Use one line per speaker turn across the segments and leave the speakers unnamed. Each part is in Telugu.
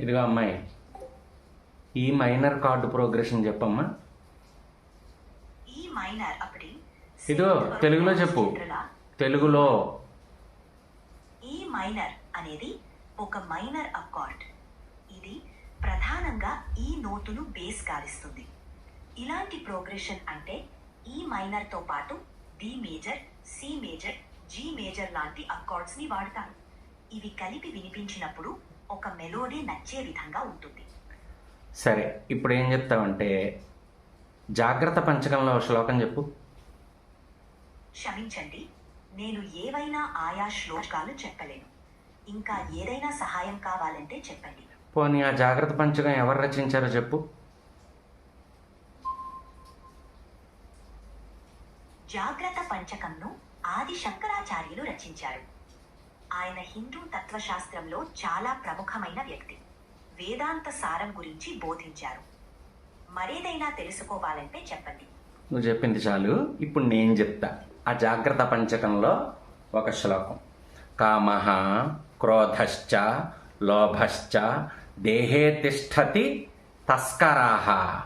ఇదిగో అమ్మాయి. ఈ మైనర్ కార్డు ప్రోగ్రెషన్ చెప్పమ్మా.
ఈ మైనర్ అప్పటి
ఇదిగో తెలుగులో చెప్పు. తెలుగులో.
ఈ మైనర్ అనేది ఒక మైనర్ అకార్డ్ ఇది ప్రధానంగా ఈ నోటును బేస్ గావిస్తుంది. ఇలాంటి ప్రోగ్రెషన్ అంటే ఈ మైనర్తో పాటు D major C major G major లాంటి అకార్డ్స్ని వాడతారు. ఇవి కలిపి వినిపించినప్పుడు ఒక మెలోడీ నచ్చే విధంగా ఉంటుంది.
సరే ఇప్పుడు ఏం చెప్తావంటే జాగ్రత్త పంచకంలో శ్లోకం చెప్పు.
క్షమించండి నేను ఏవైనా ఆయా శ్లోకాలు చెప్పలేను. ఇంకా ఏదైనా సహాయం కావాలంటే చెప్పండి.
పోనీ ఆ జాగ్రత్త పంచకం ఎవరు రచించారో చెప్పు.
జాగ్రత్త పంచకంను ఆది శంకరాచార్యులు రచించారు. ఆయన హిందూ తత్వశాస్త్రంలో చాలా ప్రముఖమైన వ్యక్తి. వేదాంత సారం గురించి బోధించారు. మరేదైనా తెలుసుకోవాలంటే చెప్పండి.
నువ్వు చెప్పింది చాలు. ఇప్పుడు నేను చెప్తా. ఆ జాగ్రత్త పంచకంలో ఒక శ్లోకం. కామ క్రోధశ్చ లోభశ్చ దేహే తిష్టతి తస్కరాహ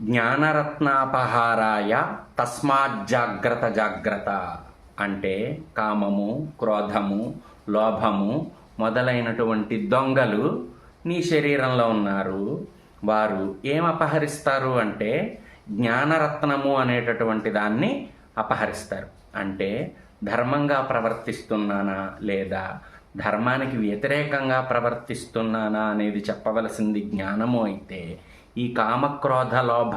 జ్ఞానరత్నాపహారాయ తస్మాత్ జాగ్రత్త జాగ్రత్త. అంటే కామము క్రోధము లోభము మొదలైనటువంటి దొంగలు నీ శరీరంలో ఉన్నారు. వారు ఏం అపహరిస్తారు అంటే జ్ఞానరత్నము అనేటటువంటి దాన్ని అపహరిస్తారు. అంటే ధర్మంగా ప్రవర్తిస్తున్నానా లేదా ధర్మానికి వ్యతిరేకంగా ప్రవర్తిస్తున్నానా అనేది చెప్పవలసింది జ్ఞానము అయితే ఈ కామక్రోధ లోభ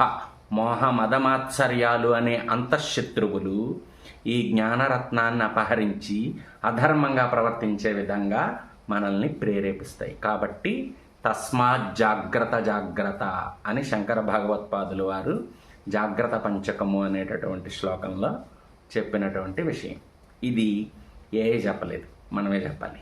మోహ మదమాత్సర్యాలు అనే అంతఃశత్రువులు ఈ జ్ఞానరత్నాన్ని అపహరించి అధర్మంగా ప్రవర్తించే విధంగా మనల్ని ప్రేరేపిస్తాయి. కాబట్టి తస్మాత్ జాగ్రత్త జాగ్రత్త అని శంకర భగవత్పాదులు వారు జాగ్రత్త పంచకము అనేటటువంటి శ్లోకంలో చెప్పినటువంటి విషయం. ఇది ఏ చెప్పలేదు. మనమే చెప్పాలి.